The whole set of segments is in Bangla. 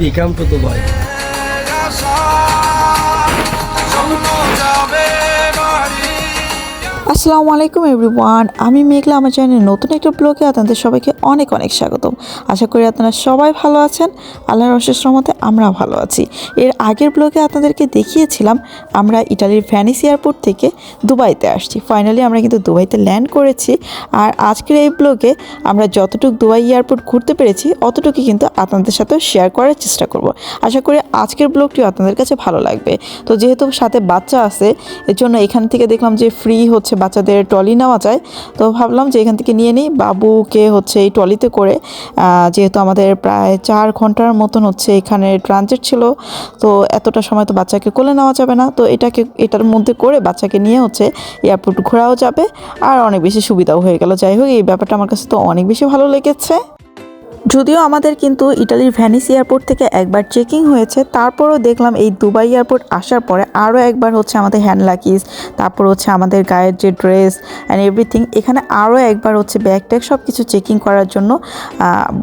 E campe do Bike. আসসালামু আলাইকুম এভরিওয়ান, আমি মেঘলা আমার চ্যানেলের নতুন একটা ব্লগে আপনাদের সবাইকে অনেক অনেক স্বাগতম। আশা করি আপনারা সবাই ভালো আছেন, আল্লাহর অশেষ রহমতে আমরা ভালো আছি। এর আগের ব্লগে আপনাদেরকে দেখিয়েছিলাম, আমরা ইটালির ভ্যানিস এয়ারপোর্ট থেকে দুবাইতে আসছি। ফাইনালি আমরা কিন্তু দুবাইতে ল্যান্ড করেছি আর আজকের এই ব্লগে আমরা যতটুকু দুবাই এয়ারপোর্ট ঘুরতে পেরেছি, অতটুকুই কিন্তু আপনাদের সাথে শেয়ার করার চেষ্টা করব। আশা করি আজকের ব্লগটিও আপনাদের কাছে ভালো লাগবে। তো যেহেতু সাথে বাচ্চা আছে এর জন্য এখান থেকে দেখলাম যে ফ্রি হচ্ছে বাচ্চাদের ট্রলি নেওয়া যায়। তো ভাবলাম যে এখান থেকে নিয়ে নিই। বাবুকে হচ্ছে এই ট্রলিতে করে যেহেতু আমাদের প্রায় চার ঘণ্টার মতন হচ্ছে এখানে ট্রানজিট ছিল, তো এতটা সময় তো বাচ্চাকে কোলে নেওয়া যাবে না। তো এটাকে, এটার মধ্যে করে বাচ্চাকে নিয়ে হচ্ছে এয়ারপোর্ট ঘোরাও যাবে। আর অনেক বেশি সুবিধাও হয়ে গেল। যাই হোক, এই ব্যাপারটা আমার কাছে তো অনেক বেশি ভালো লেগেছে। যদিও আমাদের কিন্তু ইটালির ভ্যানিস এয়ারপোর্ট থেকে একবার চেকিং হয়েছে, তারপরও দেখলাম এই দুবাই এয়ারপোর্ট আসার পরে আরও একবার হচ্ছে আমাদের হ্যান্ড লাকিজ তারপর হচ্ছে আমাদের গায়ের যে ড্রেস অ্যান্ড এভরিথিং এখানে আরও একবার হচ্ছে ব্যাগ ট্যাগ সব কিছু চেকিং করার জন্য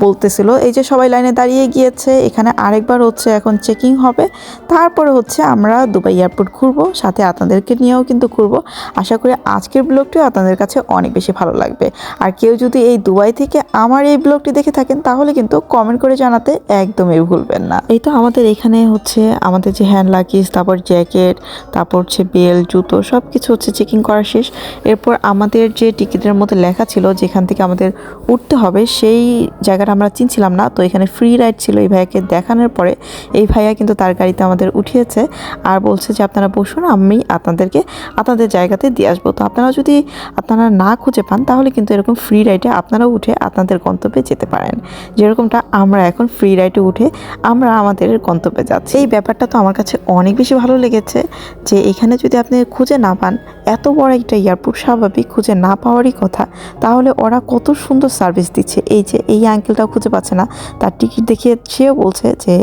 বলতেছিল। এই যে সবাই লাইনে দাঁড়িয়ে গিয়েছে, এখানে আরেকবার হচ্ছে এখন চেকিং হবে, তারপরে হচ্ছে আমরা দুবাই এয়ারপোর্ট ঘুরবো, সাথে আপনাদেরকে নিয়েও কিন্তু ঘুরবো। আশা করি আজকের ব্লগটিও আপনাদের কাছে অনেক বেশি ভালো লাগবে। আর কেউ যদি এই দুবাই থেকে আমার এই ব্লগটি দেখে থাকেন তাহলে কিন্তু কমেন্ট করে জানাতে একদমই ভুলবেন না। এই তো আমাদের এখানে হচ্ছে আমাদের যে হ্যান্ড লাগেজ তারপর জ্যাকেট তারপর হচ্ছে বেল জুতো সব কিছু হচ্ছে চেকিং করা শেষ। এরপর আমাদের যে টিকিটের মধ্যে লেখা ছিল যেখান থেকে আমাদের উঠতে হবে, সেই জায়গাটা আমরা চিনছিলাম না। তো এখানে ফ্রি রাইড ছিল এই ভাইয়াকে দেখানোর পরে এই ভাইয়া কিন্তু তার গাড়িতে আমাদের উঠিয়েছে আর বলছে যে, আপনারা বসুন, আমি আপনাদেরকে আপনাদের জায়গাতে দিয়ে আসব। তো আপনারা যদি আপনারা না খুঁজে পান, তাহলে কিন্তু এরকম ফ্রি রাইডে আপনারাও উঠে আপনাদের গন্তব্যে যেতে পারেন। যেরকমটা আমরা এখন ফ্রি রাইডে উঠে আমরা আমাদের গন্তব্যে যাচ্ছি। এই ব্যাপারটা তো আমার কাছে অনেক বেশি ভালো লেগেছে যে এখানে যদি আপনি খুঁজে না পান, এত বড় একটা এয়ারপোর্ট স্বাভাবিক খুঁজে না পাওয়ারই কথা। তাহলে ওরা কত সুন্দর সার্ভিস দিচ্ছে। এই যে, এই আঙ্কেলটাও খুঁজে পাচ্ছে না। তার টিকিট দেখিয়ে সেও বলছে যে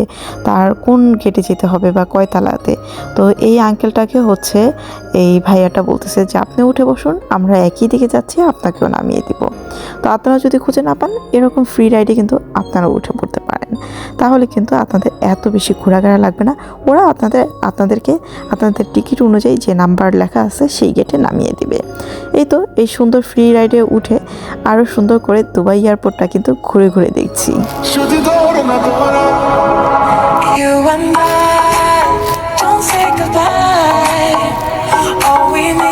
তার কোন গেটে যেতে হবে বা কয় তালাতে। তো এই আঙ্কেলটাকে হচ্ছে এই ভাইয়াটা বলতেছে যে, আপনি উঠে বসুন, আমরা একই দিকে যাচ্ছি, আপনাকেও নামিয়ে দিব। তো আপনারা যদি খুঁজে না পান, এরকম ফ্রি রাইডে কিন্তু আপনারা উঠে পড়তে পারেন তাহলে কিন্তু আপনাদের এত বেশি ঘোরাঘেরা লাগবে না ওরা আপনাদের আপনাদেরকে আপনাদের টিকিট অনুযায়ী যে নাম্বার লেখা আছে সেই গেটে নামিয়ে দিবে এই তো এই সুন্দর ফ্রি রাইডে উঠে আরও সুন্দর করে দুবাই এয়ারপোর্টটা কিন্তু ঘুরে ঘুরে দেখছি. You and I don't say goodbye. All we need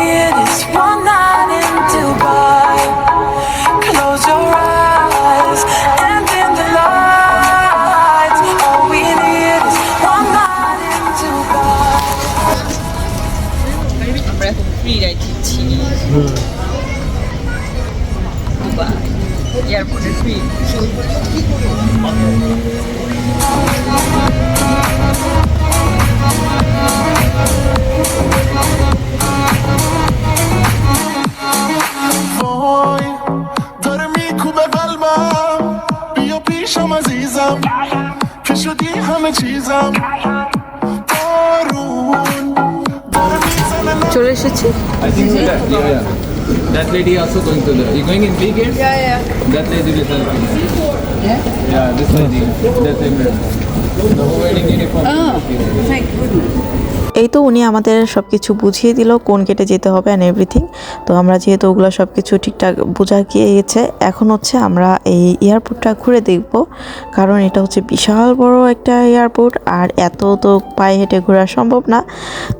চলে এসেছি I think so that, yeah, yeah. That lady also going to the, you going in big end Yeah, yeah. That lady with helping. yeah? Yeah, this lady, that lady. The whole wedding uniform. এই তো উনি আমাদের সব কিছু বুঝিয়ে দিল, কোন গেটে যেতে হবে অ্যান্ড এভরিথিং তো আমরা যেহেতু ওগুলো সব কিছু ঠিকঠাক বোঝা গিয়েছে, এখন হচ্ছে আমরা এই এয়ারপোর্টটা ঘুরে দেখব। কারণ এটা হচ্ছে বিশাল বড় একটা এয়ারপোর্ট আর এত তো পায়ে হেঁটে ঘোরা সম্ভব না।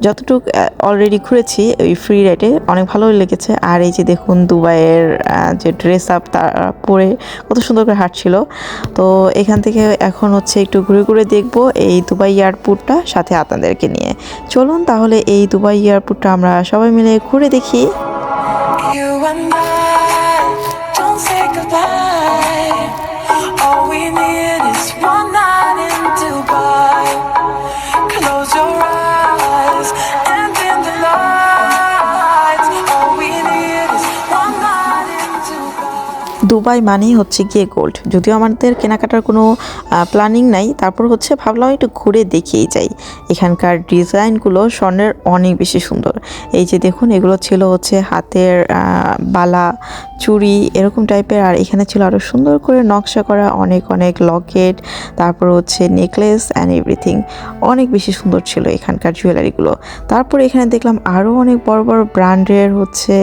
যতটুকু অলরেডি ঘুরেছি, ওই ফ্রি রাইডে অনেক ভালো লেগেছে। আর এই যে দেখুন দুবাইয়ের যে ড্রেস আপ তা পরে কত সুন্দর করে হাঁটছিল। তো এখান থেকে এখন হচ্ছে একটু ঘুরে ঘুরে দেখব এই দুবাই এয়ারপোর্টটা সাথে আপনাদেরকে নিয়ে। চলুন তাহলে এই দুবাই এয়ারপোর্টটা আমরা সবাই মিলে ঘুরে দেখি। দুবাই মানেই হচ্ছে গিয়ে গোল্ড যদিও আমাদের কেনাকাটার কোনো প্ল্যানিং নাই, তারপর হচ্ছে ভাবলাম একটু ঘুরে দেখিয়েই যাই। এখানকার ডিজাইনগুলো স্বর্ণের অনেক বেশি সুন্দর। এই যে দেখুন, এগুলো ছিল হচ্ছে হাতের বালা চুড়ি এরকম টাইপের আর এখানে ছিল আরও সুন্দর করে নকশা করা অনেক অনেক লকেট তারপর হচ্ছে নেকলেস অ্যান্ড এভরিথিং অনেক বেশি সুন্দর ছিল এখানকার জুয়েলারিগুলো তারপর এখানে দেখলাম আরও অনেক বড় বড় ব্র্যান্ডের হচ্ছে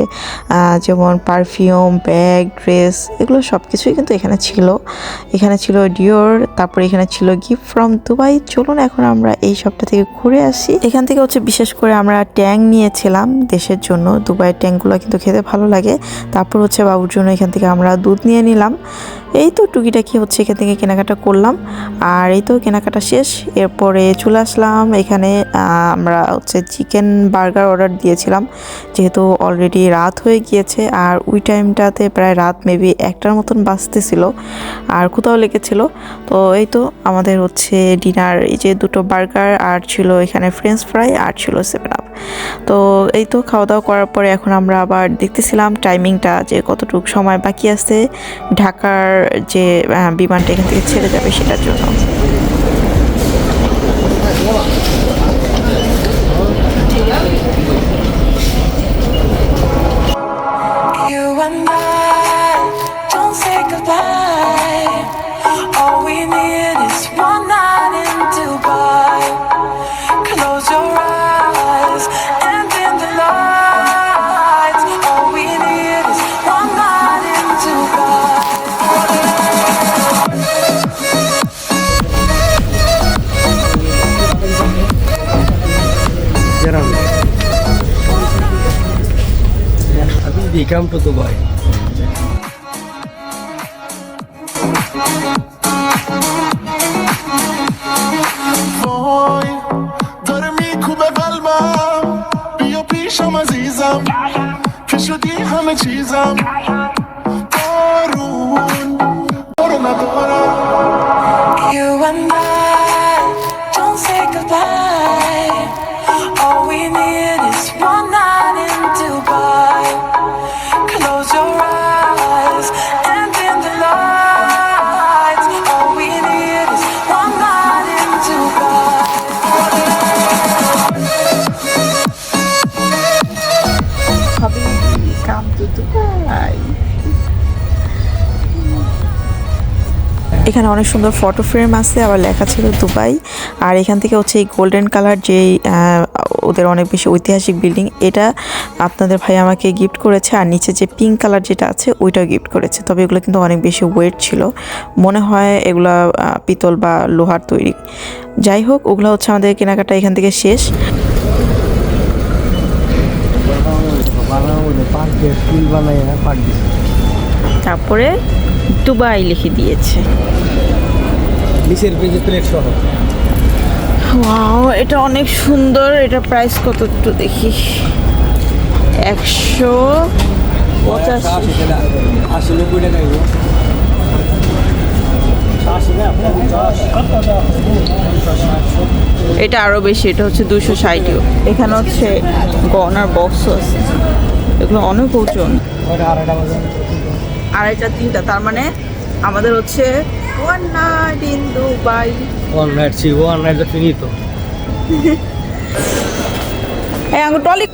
যেমন পারফিউম ব্যাগ ড্রেস এগুলো সব কিছুই কিন্তু এখানে ছিল। এখানে ছিল ডিওর তারপর এখানে ছিল গিফট ফ্রম দুবাই চলুন এখন আমরা এই সবটা থেকে ঘুরে আসি। এখান থেকে হচ্ছে বিশেষ করে আমরা ট্যাং নিয়েছিলাম দেশের জন্য। দুবাইয়ের ট্যাংগুলো কিন্তু খেতে ভালো লাগে। তারপর হচ্ছে বাবুর জন্য এখান থেকে আমরা দুধ নিয়ে নিলাম। এই তো টুকিটাকি হচ্ছে এখান থেকে কেনাকাটা করলাম। আর এই তো কেনাকাটা শেষ। এরপরে চলে আসলাম। এখানে আমরা হচ্ছে চিকেন বার্গার অর্ডার দিয়েছিলাম। যেহেতু অলরেডি রাত হয়ে গিয়েছে, আর ওই টাইমটাতে প্রায় রাত মেবি একটার মতন বাজতেছিল, আর কোথাও লেগেছিল। তো এই তো আমাদের হচ্ছে ডিনার এই যে দুটো বার্গার, আর ছিল এখানে ফ্রেঞ্চ ফ্রাই আর ছিল সেভেন আপ তো এই তো খাওয়া দাওয়া করার পরে এখন আমরা আবার দেখতেছিলাম টাইমিংটা যে কতটুকু সময় বাকি আছে। ঢাকার যে বিমানটা এখান থেকে ছেড়ে যাবে সেটার জন্য। अभी come to Dubai. وای داره میکوبه قلبم بیا پیشم عزیزم که شدی همه چیزم এখানে অনেক সুন্দর ফটো ফ্রেম আছে, আবার লেখা ছিল দুবাই। আর এখান থেকে হচ্ছে এই গোল্ডেন কালার যে ওদের অনেক বেশি ঐতিহাসিক বিল্ডিং এটা আপনাদের ভাই আমাকে গিফট করেছে। আর নিচে যে পিঙ্ক কালার যেটা আছে, ওইটাও গিফট করেছে। তবে এগুলো কিন্তু অনেক বেশি ওয়েট ছিল। মনে হয় এগুলা পিতল বা লোহার তৈরি। যাই হোক, ওগুলো হচ্ছে আমাদের কেনাকাটা এখান থেকে শেষ। তারপরে দুবাই লিখে দিয়েছে। নিচের পেজে প্লেট সহ। ওয়াও এটা অনেক সুন্দর। এটা প্রাইস কত একটু দেখি। একশো পঁচাশি। আশি নব্বই টাকা এটা আরও বেশি এটা হচ্ছে দুশো ষাটও। এখানে হচ্ছে গহনার বক্স আছে। এগুলো অনেক ওজন আড়াইটা তিনটা তার মানে আমাদের হচ্ছে one night in Dubai one night sea one night ফিনিতো এই আঙ্গুর টলি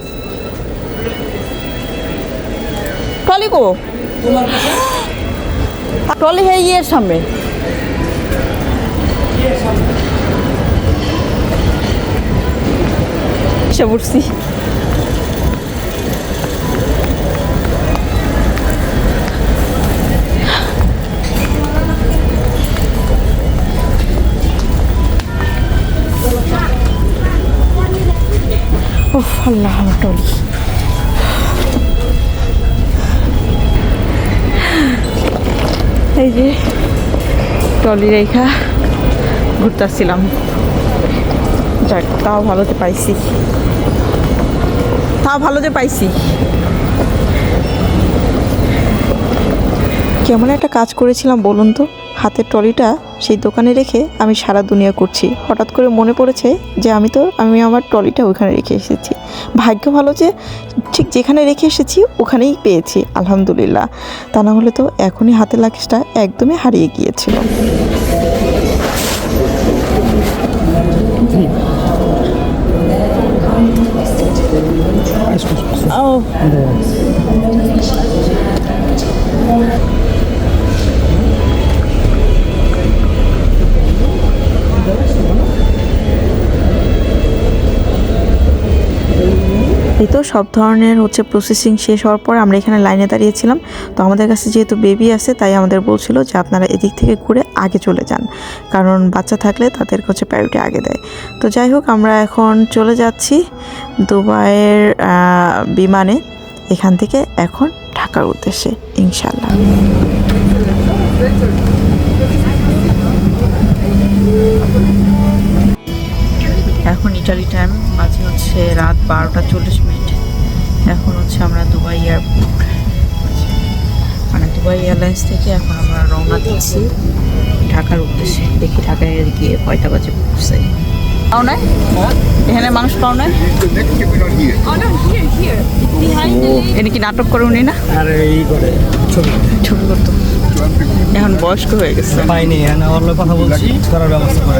টলি কো? টলি হে ইয়ের সামনে। এসে পড়ছি উফ আল্লাহ টলি এই যে টলি রেখা ঘুরতেছিলাম। যাক, তাও ভালোতে পাইছি। তাও ভালোতে পাইছি। কেমন একটা কাজ করেছিলাম বলুন তো? হাতের ট্রলিটা সেই দোকানে রেখে আমি সারা দুনিয়া করছি। হঠাৎ করে মনে পড়েছে যে আমি তো, আমি আমার ট্রলিটা ওখানে রেখে এসেছি। ভাগ্য ভালো যে ঠিক যেখানে রেখে এসেছি, ওখানেই পেয়েছি, আলহামদুলিল্লাহ। তা না হলে তো এখনই হাতের লাগেজটা একদমই হারিয়ে গিয়েছিল। ও এই তো সব ধরনের হচ্ছে প্রসেসিং শেষ হওয়ার পর আমরা এখানে লাইনে দাঁড়িয়েছিলাম। তো আমাদের কাছে যেহেতু বেবি আছে, তাই আমাদের বলছিল যে আপনারা এদিক থেকে ঘুরে আগে চলে যান। কারণ বাচ্চা থাকলে তাদের হচ্ছে প্রায়োরিটি আগে দেয়। তো যাই হোক, আমরা এখন চলে যাচ্ছি দুবাইয়ের বিমানে। এখান থেকে এখন ঢাকার উদ্দেশ্যে ইনশাল্লাহ এখন ইটালি টাইম বাজে হচ্ছে রাত বারোটা চল্লিশ মিনিট। এখন হচ্ছে আমরা দুবাই এয়ারপোর্ট মানে দুবাই এয়ারলাইন্স থেকে এখন আমরা রওনা দিচ্ছি ঢাকার উদ্দেশ্যে। দেখি ঢাকায় গিয়ে কয়টা বাজে পৌঁছাই। পাও নাই? এখানে মানুষ পাও নাই? এটা কি নাটক করে উনি না? আর এই ছবি। ছবি করতো। এখন বয়স্ক হয়ে গেছে। পাইনি কথা বলছি। করার ব্যবস্থা করে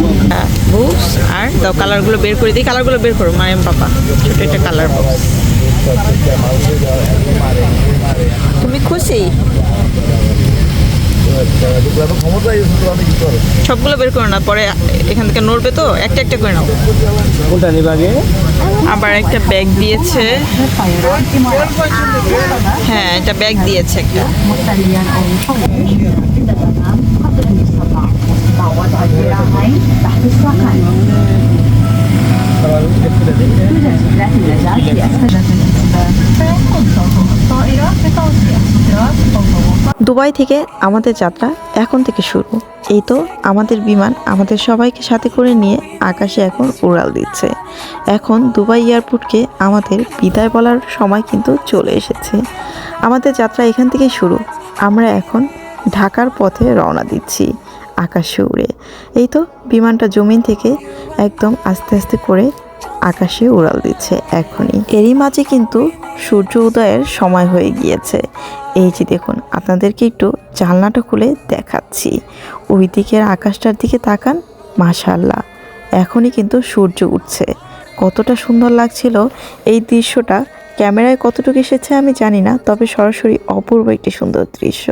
Welcome. বুস আর দাও কালারগুলো বের করে দিই। কালারগুলো বের করো মায়ের পাপা। ছোট একটা কালার বক্স তুমি খুশি? সবগুলো বের করো না পরে এখান থেকে নড়বে তো? একটা একটা করে নাও। কোনটা নিবে আগে? আবার একটা ব্যাগ দিয়েছে। হ্যাঁ একটা ব্যাগ দিয়েছে একটা। দুবাই থেকে আমাদের যাত্রা এখন থেকে শুরু। এই তো আমাদের বিমান আমাদের সবাইকে সাথে করে নিয়ে আকাশে এখন উড়াল দিচ্ছে। এখন দুবাই এয়ারপোর্টকে আমাদের বিদায় বলার সময় কিন্তু চলে এসেছে। আমাদের যাত্রা এখান থেকে শুরু। আমরা এখন ঢাকার পথে রওনা দিচ্ছি। আকাশে উড়ে। এই তো বিমানটা জমিন থেকে একদম আস্তে আস্তে করে আকাশে উড়াল দিচ্ছে এখনই। এরই মাঝে কিন্তু সূর্য উদয়ের সময় হয়ে গিয়েছে। এই যে দেখুন, আপনাদেরকে একটু জানলাটা খুলে দেখাচ্ছি। ওই দিকের আকাশটার দিকে তাকান মাশাল্লাহ এখনই কিন্তু সূর্য উঠছে। কতটা সুন্দর লাগছিল এই দৃশ্যটা। ক্যামেরায় কতটুকু এসেছে আমি জানি না, তবে সরাসরি অপূর্ব একটি সুন্দর দৃশ্য।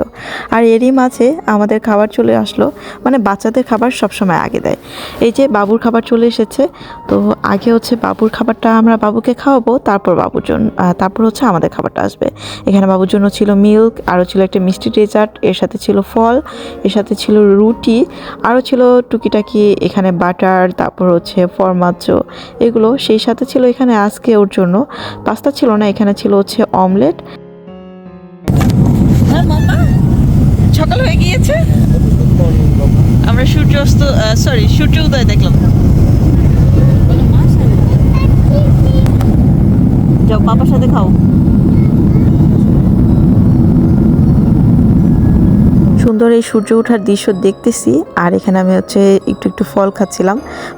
আর এরই মাঝে আমাদের খাবার চলে আসলো মানে বাচ্চাদের খাবার সবসময় আগে দেয়। এই যে বাবুর খাবার চলে এসেছে, তো আগে হচ্ছে বাবুর খাবারটা আমরা বাবুকে খাওয়াবো, তারপর বাবুর জন্য তারপর হচ্ছে আমাদের খাবারটা আসবে। এখানে বাবুর জন্য ছিল মিল্ক, আরও ছিল একটা মিষ্টি ডেজার্ট, এর সাথে ছিল ফল, এর সাথে ছিল রুটি, আরও ছিল টুকিটাকি, এখানে বাটার, তারপর হচ্ছে ফরমাচ্চ এগুলো। সেই সাথে ছিল এখানে আজকে ওর জন্য। পাস্তা ছিল না এখানে ছিল হচ্ছে অমলেট। সকাল হয়ে গিয়েছে। আমরা সূর্যাস্ত সরি সূর্য উদয় দেখলাম। যাও বাবার সাথে খাও। সুন্দর এই সূর্য ওঠার দৃশ্য দেখতেছি। আর এখানে আমি হচ্ছে একটু একটু ফল খাচ্ছিলাম।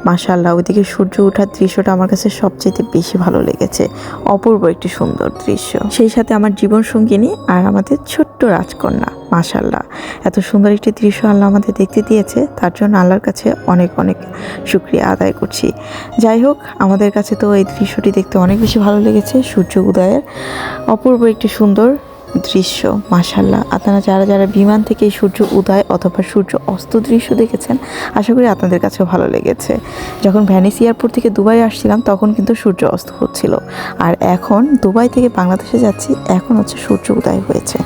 মাশাল্লাহ ওইদিকে সূর্য ওঠার দৃশ্যটা আমার কাছে সবচেয়ে বেশি ভালো লেগেছে। অপূর্ব একটি সুন্দর দৃশ্য। সেই সাথে আমার জীবন সঙ্গিনী আর আমাদের ছোট্ট রাজকন্যা মাশাল্লাহ এত সুন্দর একটি দৃশ্য আল্লাহ আমাদের দেখতে দিয়েছে। তার জন্য আল্লাহর কাছে অনেক অনেক শুক্রিয়া আদায় করছি। যাই হোক, আমাদের কাছে তো এই দৃশ্যটি দেখতে অনেক বেশি ভালো লেগেছে। সূর্য উদয়ের অপূর্ব একটি সুন্দর দৃশ্য মাশাল্লাহ আপনারা যারা যারা বিমান থেকে সূর্য উদয় অথবা সূর্য অস্ত দৃশ্য দেখেছেন, আশা করি আপনাদের কাছেও ভালো লেগেছে। যখন ভ্যানিস এয়ারপোর্ট থেকে দুবাই আসছিলাম, তখন কিন্তু সূর্য অস্ত হচ্ছিল। আর এখন দুবাই থেকে বাংলাদেশে যাচ্ছি, এখন হচ্ছে সূর্য উদয় হয়েছে।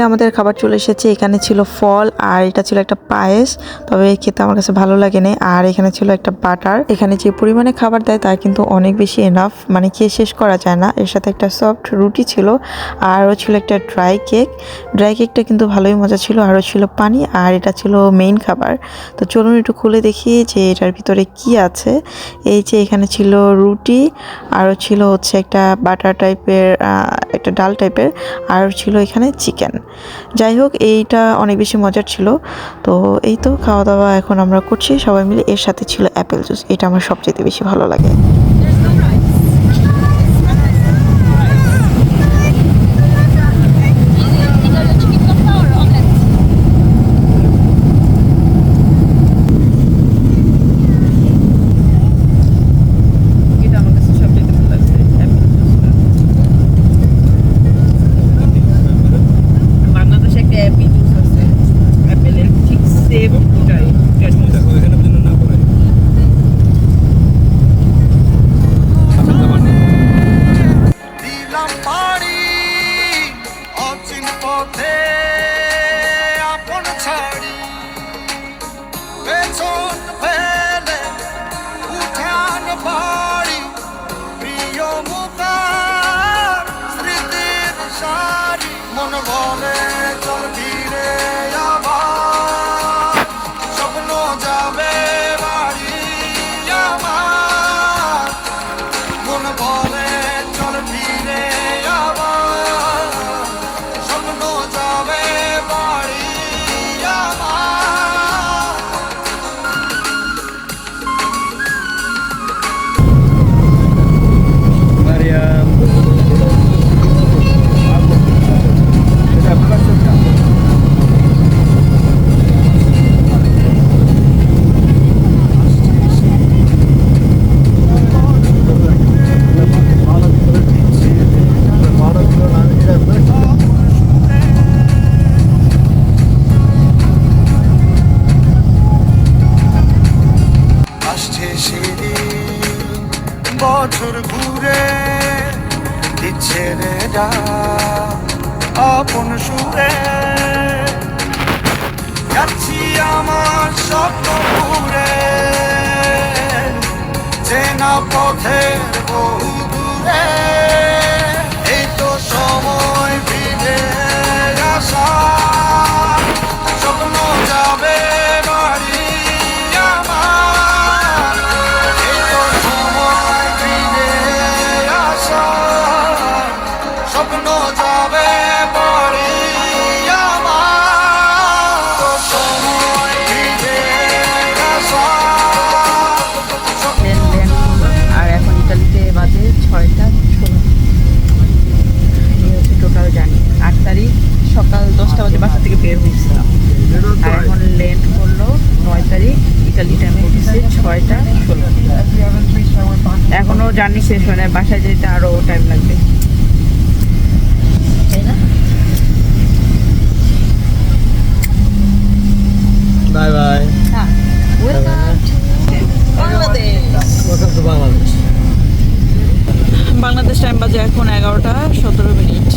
ফাইনালি আমাদের খাবার চলে এসেছে। এখানে ছিল ফল আর এটা ছিল একটা পায়েস, তবে খেতে আমার কাছে ভালো লাগে না আর এখানে ছিল একটা বাটার। এখানে যে পরিমাণে খাবার দেয় তা কিন্তু অনেক বেশি এনাফ মানে খেয়ে শেষ করা যায় না। এর সাথে একটা সফট রুটি ছিল আরও ছিল একটা ড্রাই কেক ড্রাই কেকটা কিন্তু ভালোই মজা ছিল আরও ছিল পানি আর এটা ছিল মেইন খাবার। তো চলুন একটু খুলে দেখি যে এটার ভিতরে কি আছে। এই যে এখানে ছিল রুটি আরও ছিল হচ্ছে একটা বাটার টাইপের একটা ডাল টাইপের আর ছিল এখানে চিকেন যাই হোক, এইটা অনেক বেশি মজার ছিল। তো এই তো খাওয়া দাওয়া এখন আমরা করছি। সবাই মিলে এর সাথে ছিল অ্যাপেল জুস। এটা আমার সবচেয়ে বেশি ভালো লাগে। পথের বহু ইতালি টাইমে হচ্ছে ছয়টা ষোলো। এখনও জার্নি শেষ হয় না বাসায় যেতে আরও টাইম লাগবে। বাই বাই বাংলাদেশ টাইম বাজে এখন এগারোটা সতেরো মিনিট।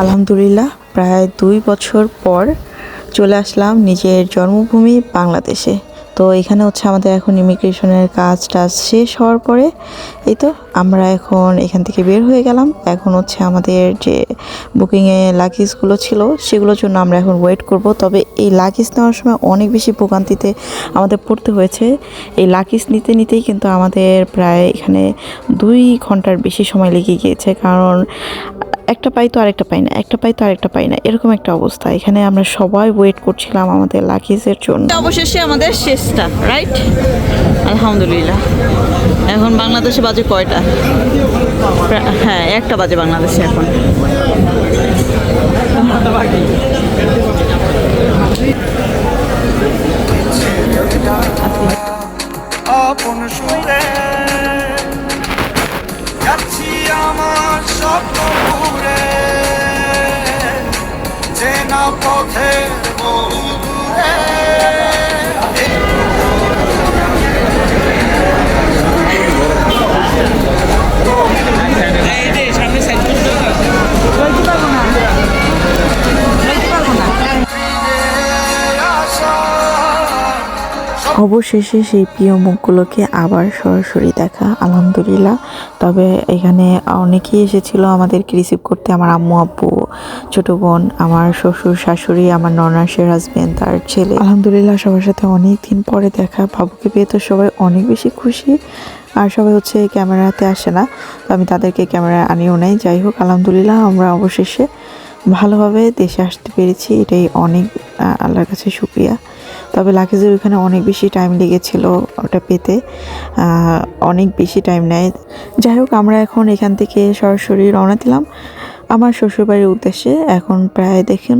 আলহামদুলিল্লাহ প্রায় দুই বছর পর চলে আসলাম নিজের জন্মভূমি বাংলাদেশে। তো এখানে হচ্ছে আমাদের এখন ইমিগ্রেশনের কাজ টাজ শেষ হওয়ার পরে এই তো আমরা এখন এখান থেকে বের হয়ে গেলাম। এখন হচ্ছে আমাদের যে বুকিংয়ে লাগেজগুলো ছিল, সেগুলোর জন্য আমরা এখন ওয়েট করব। তবে এই লাগেজ নেওয়ার সময় অনেক বেশি ভোগান্তিতে আমাদের পড়তে হয়েছে। এই লাগেজ নিতে নিতেই কিন্তু আমাদের প্রায় এখানে দুই ঘণ্টার বেশি সময় লেগে গিয়েছে। কারণ একটা পাই তো আরেকটা পাই না, একটা পাই তো আরেকটা পাই না, এরকম একটা অবস্থা। এখানে আমরা সবাই ওয়েট করছিলাম আমাদের লাগেজের জন্য। অবশেষে আমাদের শেষটা রাইট আলহামদুলিল্লাহ। এখন বাংলাদেশে বাজে কয়টা? হ্যাঁ একটা বাজে বাংলাদেশে এখন। আমার অবশেষে সেই প্রিয় মুখগুলোকে আবার সরাসরি দেখা, আলহামদুলিল্লাহ। তবে এখানে অনেকেই এসেছিল আমাদেরকে রিসিভ করতে, আমার আম্মু, আব্বু, ছোট বোন, আমার শ্বশুর, শাশুড়ি, আমার ননাসের হাজবেন্ড তার ছেলে। আলহামদুলিল্লাহ, সবার সাথে অনেক দিন পরে দেখা। বাবুকে পেয়ে তো সবাই অনেক বেশি খুশি। আর সবাই হচ্ছে ক্যামেরাতে আসে না, তো আমি তাদেরকে ক্যামেরা আনিও নাই। যাই হোক, আলহামদুলিল্লাহ, আমরা অবশেষে ভালোভাবে দেশে আসতে পেরেছি, এটাই অনেক আল্লাহর কাছে শুক্রিয়া। তবে লাগেজের ওখানে অনেক বেশি টাইম লেগেছিল ওটা পেতে অনেক বেশি টাইম নেয়। যাই হোক, আমরা এখন এখান থেকে সরাসরি রওনা দিলাম। আমার শ্বশুরবাড়ির উদ্দেশ্যে এখন প্রায় দেখুন,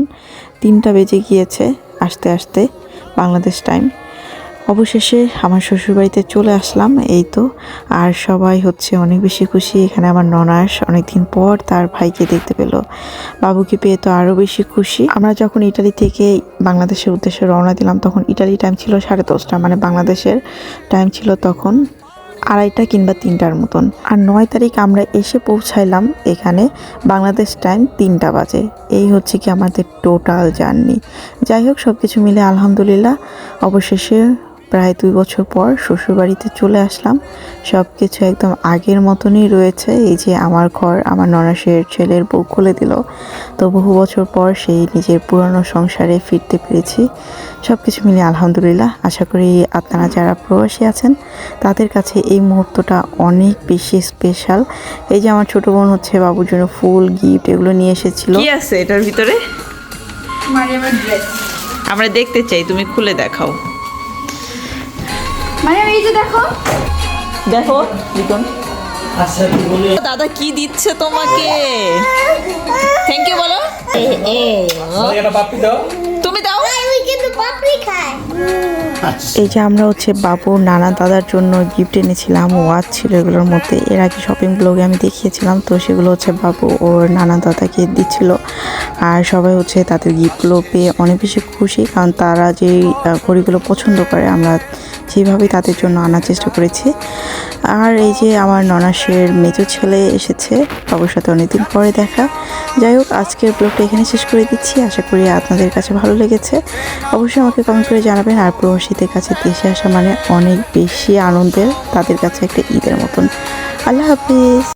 তিনটা বেজে গিয়েছে আসতে আসতে, বাংলাদেশ টাইম অবশেষে আমার শ্বশুরবাড়িতে চলে আসলাম, এই তো। আর সবাই হচ্ছে অনেক বেশি খুশি। এখানে আমার ননাস অনেকদিন পর তার ভাইকে দেখতে পেল। বাবুকে পেয়ে তো আরও বেশি খুশি। আমরা যখন ইটালি থেকে বাংলাদেশের উদ্দেশ্যে রওনা দিলাম, তখন ইটালি টাইম ছিল সাড়ে দশটা মানে বাংলাদেশের টাইম ছিল তখন আড়াইটা কিংবা তিনটার মতন। আর নয় তারিখ আমরা এসে পৌঁছাইলাম এখানে, বাংলাদেশ টাইম তিনটা বাজে। এই হচ্ছে কি আমাদের টোটাল জার্নি যাই হোক সব কিছু মিলে আলহামদুলিল্লাহ। অবশেষে প্রায় দুই বছর পর শ্বশুরবাড়িতে চলে আসলাম। সব কিছু একদম আগের মতনই রয়েছে। এই যে আমার ঘর আমার ননাসের ছেলের বউ খুলে দিল। তো বহু বছর পর সেই নিজের পুরনো সংসারে ফিরতে পেরেছি। সব কিছু মিলে আলহামদুলিল্লাহ। আশা করি আপনারা যারা প্রবাসী আছেন তাদের কাছে এই মুহূর্তটা অনেক বেশি স্পেশাল এই যে আমার ছোট বোন হচ্ছে বাবুর জন্য ফুল গিফট এগুলো নিয়ে এসেছিল। কি আছে এটার ভিতরে? আমরা দেখতে চাই তুমি খুলে দেখাও। মারিয়াম এই যে দেখো। দেখো লিটন। আচ্ছা দাদা কি দিচ্ছে তোমাকে? থ্যাংক ইউ বলো। তুমি দাও। আমি কিন্তু তুমি দাও এই যে আমরা হচ্ছে বাবু, নানা, দাদার জন্য গিফট এনেছিলাম ওয়াচ ছিল এগুলোর মধ্যে। এর আগে শপিং ব্লগে আমি দেখিয়েছিলাম, তো সেগুলো হচ্ছে বাবু ওর নানা, দাদাকে দিচ্ছিল। আর সবাই হচ্ছে তাদের গিফটগুলো পেয়ে অনেক বেশি খুশি, কারণ তারা যে ঘড়িগুলো পছন্দ করে, আমরা যেভাবে তাদের জন্য আনার চেষ্টা করেছি। আর এই যে আমার ননাসের মেজো ছেলে এসেছে, বাবুর সাথে অনেকদিন পরে দেখা। যাই হোক, আজকের ব্লগটা এখানে শেষ করে দিচ্ছি। আশা করি আপনাদের কাছে ভালো লেগেছে। অবশ্যই আমাকে কমেন্ট করে জানাবেন। আর প্রবাসীদের কাছে দেশে আসা মানে অনেক বেশি আনন্দের, তাদের কাছে একটা ঈদের মতন। আল্লাহ হাফিজ।